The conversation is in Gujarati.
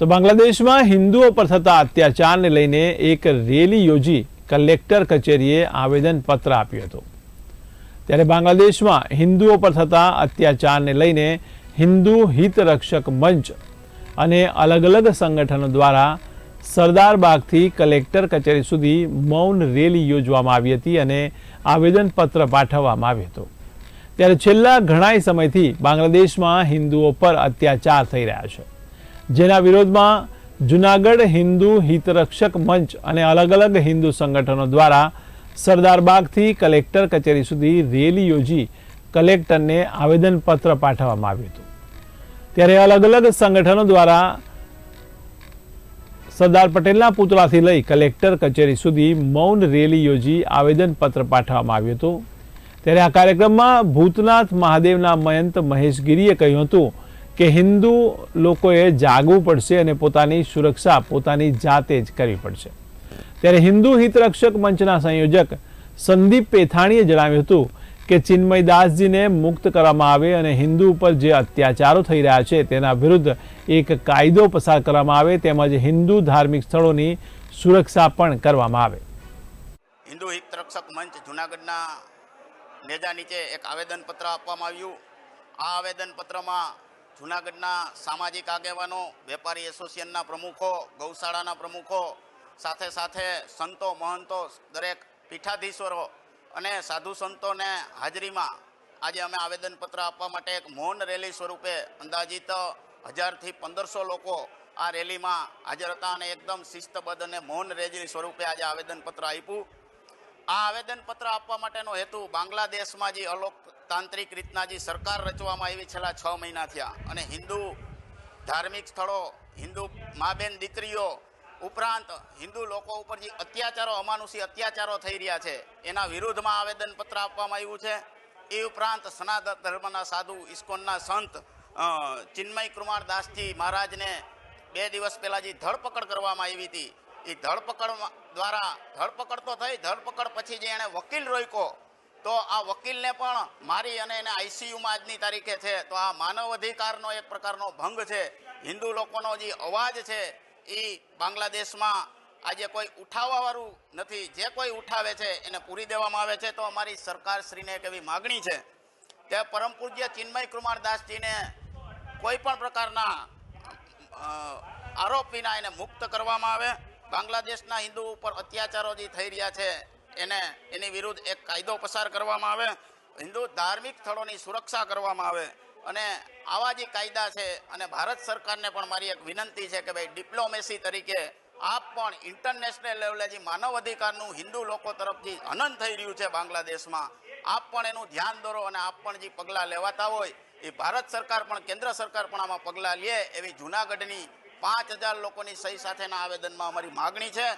તો બાંગ્લાદેશમાં હિન્દુઓ પર થતા અત્યાચારને લઈને એક રેલી યોજી કલેક્ટર કચેરીએ આવેદનપત્ર આપ્યું હતું. ત્યારે બાંગ્લાદેશમાં હિન્દુઓ પર થતા અત્યાચારને લઈને હિન્દુ હિતરક્ષક મંચ અને અલગ અલગ સંગઠનો દ્વારા સરદાર બાગથી કલેક્ટર કચેરી સુધી મૌન રેલી યોજવામાં આવી હતી અને આવેદનપત્ર પાઠવવામાં આવ્યું હતું. ત્યારે છેલ્લા ઘણાય સમયથી બાંગ્લાદેશમાં હિન્દુઓ પર અત્યાચાર થઈ રહ્યા છે. જેના વિરોધમાં જુનાગઢ હિન્દુ હિતરક્ષક મંચ અને અલગ અલગ હિન્દુ સંગઠનો દ્વારા સરદાર બાગથી કલેક્ટર કચેરી સુધી રેલી યોજી કલેક્ટરને આવેદનપત્ર પાઠવવામાં આવ્યું હતું. ત્યારે અલગ અલગ સંગઠનો દ્વારા સરદાર પટેલના પુતળાથી લઈ કલેક્ટર કચેરી સુધી મૌન રેલી યોજી આવેદનપત્ર પાઠવવામાં આવ્યું હતું. ત્યારે આ કાર્યક્રમમાં ભૂતનાથ મહાદેવના મયંત મહેશગીરીએ કહ્યું હતું કે હિન્દુ લોકોએ જાગવું પડશે અને પોતાની સુરક્ષા, પોતાની જાતે જ કરવી પડશે. ત્યારે હિન્દુ હિતરક્ષક મંચના સંયોજક સંદીપ પેથાણીએ જણાવ્યું હતું કે ચિન્મયદાસજીને મુક્ત કરવામાં આવે અને હિન્દુ ઉપર જે અત્યાચારો થઈ રહ્યા છે તેના વિરુદ્ધ એક કાયદો પસાર કરવામાં આવે તેમજ હિન્દુ ધાર્મિક સ્થળોની સુરક્ષા પણ કરવામાં આવે. હિન્દુ હિતરક્ષક મંચ જુનાગઢના નેજા નીચે એક આવેદનપત્ર આપવામાં આવ્યું. આ આવેદનપત્રમાં જુનાગઢના સામાજિક આગેવાનો, વેપારી એસોસિએશનના પ્રમુખો, ગૌશાળાના પ્રમુખો, સાથે સાથે સંતો, મહંતો, દરેક પીઠાધીશ્વરો અને સાધુ સંતોને હાજરીમાં આજે અમે આવેદનપત્ર આપવા માટે એક મૌન રેલી સ્વરૂપે અંદાજિત હજારથી પંદરસો લોકો આ રેલીમાં હાજર હતા અને એકદમ શિસ્તબદ્ધ અને મૌન રેલી સ્વરૂપે આજે આવેદનપત્ર આપ્યું. આ આવેદનપત્ર આપવા માટેનો હેતુ બાંગ્લાદેશમાં જે અલોકતાંત્રિક રીતના જે સરકાર રચવામાં આવી છેલ્લા છ મહિના થયા. અને હિન્દુ ધાર્મિક સ્થળો, હિન્દુ મા બેન દીકરીઓ ઉપરાંત હિન્દુ લોકો ઉપર જે અત્યાચારો, અમાનુષી અત્યાચારો થઈ રહ્યા છે, એના વિરુદ્ધમાં આવેદનપત્ર આપવામાં આવ્યું છે. એ ઉપરાંત સનાતન ધર્મના સાધુ ઇસ્કોનના સંત ચિન્મય કુમાર દાસજી મહારાજને બે દિવસ પહેલાં જે ધરપકડ કરવામાં આવી હતી એ ધરપકડ દ્વારા ધરપકડ તો થઈ, ધરપકડ પછી જે એણે વકીલ રોક્યો, તો આ વકીલને પણ મારી અને એને આઈસીયુમાં આજની તારીખે છે, તો આ માનવ અધિકારનો એક પ્રકારનો ભંગ છે. હિન્દુ લોકોનો જે અવાજ છે એ બાંગ્લાદેશમાં આજે કોઈ ઉઠાવવાવાળું નથી. જે કોઈ ઉઠાવે છે, એને પૂરી દેવામાં આવે છે. તો અમારી સરકારશ્રીને એક એવી માગણી છે કે પરમ પૂજ્ય ચિન્મય કુમાર દાસજીને કોઈ પણ પ્રકારના આરોપ વિના એને મુક્ત કરવામાં આવે. બાંગ્લાદેશના હિન્દુ ઉપર અત્યાચારો જે થઈ રહ્યા છે, એને, એની વિરુદ્ધ એક કાયદો પસાર કરવામાં આવે, હિન્દુ ધાર્મિક સ્થળોની સુરક્ષા કરવામાં આવે. અને આવા જે કાયદા છે, અને ભારત સરકારને પણ મારી એક વિનંતી છે કે ભાઈ ડિપ્લોમેસી તરીકે આપ પણ ઇન્ટરનેશનલ લેવલે જે માનવ અધિકારનું હિન્દુ લોકો તરફથી હનન થઈ રહ્યું છે બાંગ્લાદેશમાં, આપ પણ એનું ધ્યાન દોરો અને આપ પણ જે પગલાં લેવાતા હોય, એ ભારત સરકાર પણ, કેન્દ્ર સરકાર પણ આમાં પગલાં લે એવી જૂનાગઢની પાંચ હજાર લોકોની સહી સાથેના આવેદનમાં અમારી માગણી છે.